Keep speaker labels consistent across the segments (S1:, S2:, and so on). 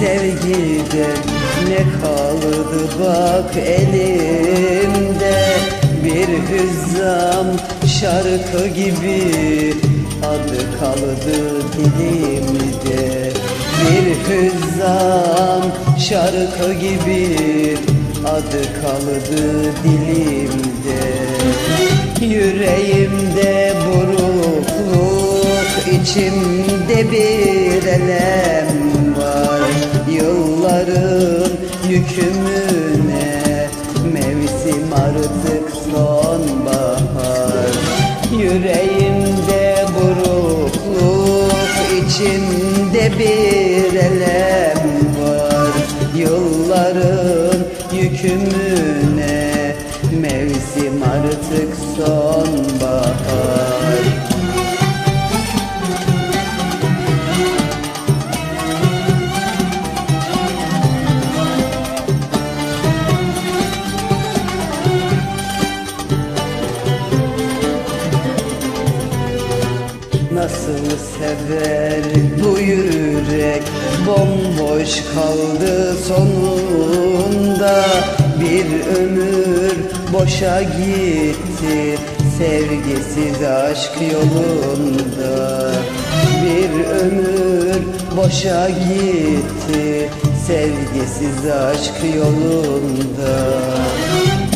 S1: Sevgiden Ne kaldı bak elimde. Bir hüzzam şarkı gibi Adı kaldı dilimde. Bir hüzzam şarkı gibi Adı kaldı dilimde. Yüreğimde burukluk içimde bir elem yükümüne Mevsim artık sonbahar. Yüreğimde burukluk içimde bir elem var. Yılların yükümüne Mevsim artık sonbahar Nasıl sever? Bu yürek Bomboş kaldı sonunda. Bir ömür boşa gitti Sevgisiz aşk yolunda. Bir ömür boşa gitti Sevgisiz aşk yolunda.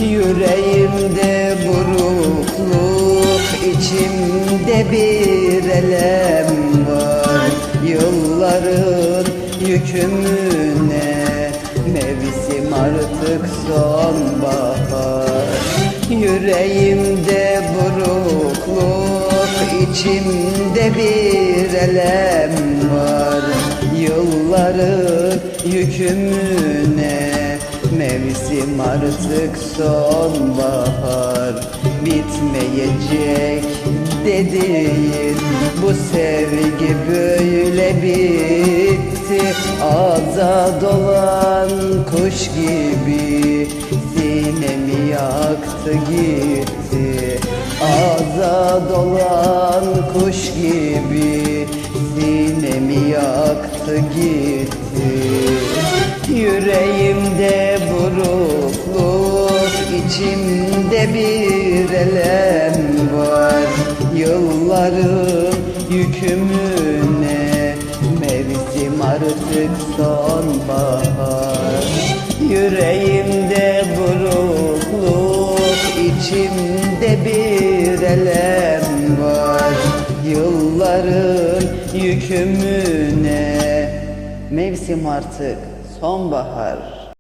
S1: Yüreğimde burukluk içimde bir elem var. Yılların yükümüne Mevsim artık sonbahar. Yüreğimde burukluk içimde bir elem var. Yılların yükümüne Mevsim artık sonbahar. Bitmeyecek dediğin Bu sevgi böyle bitti. Ağza dolan kuş gibi Sinemi yaktı gitti. Ağza dolan kuş gibi Sinemi yaktı gitti. Yüreğimde burukluk içimde bir elem Yılların yükümüne Mevsim artık sonbahar. Yüreğimde burukluk içimde bir elem var. Yılların yükümüne Mevsim artık sonbahar